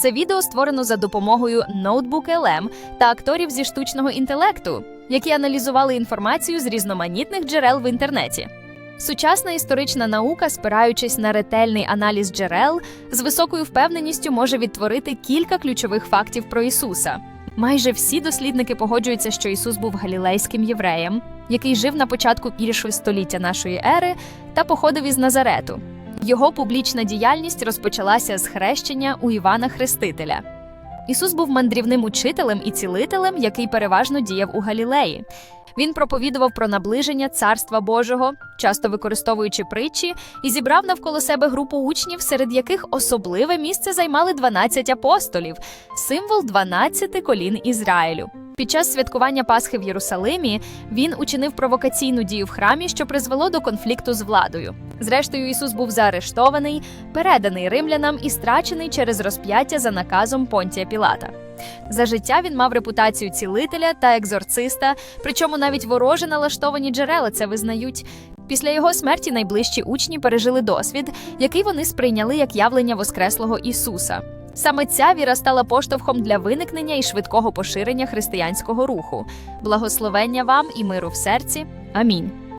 Це відео створено за допомогою Notebook LM та акторів зі штучного інтелекту, які аналізували інформацію з різноманітних джерел в інтернеті. Сучасна історична наука, спираючись на ретельний аналіз джерел, з високою впевненістю може відтворити кілька ключових фактів про Ісуса. Майже всі дослідники погоджуються, що Ісус був галілейським євреєм, який жив на початку першого століття нашої ери та походив із Назарету. Його публічна діяльність розпочалася з хрещення у Івана Хрестителя. Ісус був мандрівним учителем і цілителем, який переважно діяв у Галілеї. Він проповідував про наближення Царства Божого, часто використовуючи притчі, і зібрав навколо себе групу учнів, серед яких особливе місце займали 12 апостолів, символ 12 колін Ізраїлю. Під час святкування Пасхи в Єрусалимі він учинив провокаційну дію в храмі, що призвело до конфлікту з владою. Зрештою, Ісус був заарештований, переданий римлянам і страчений через розп'яття за наказом Понтія Пілата. За життя він мав репутацію цілителя та екзорциста, причому навіть вороже налаштовані джерела це визнають. Після його смерті найближчі учні пережили досвід, який вони сприйняли як явлення Воскреслого Ісуса. Саме ця віра стала поштовхом для виникнення і швидкого поширення християнського руху. Благословення вам і миру в серці. Амінь.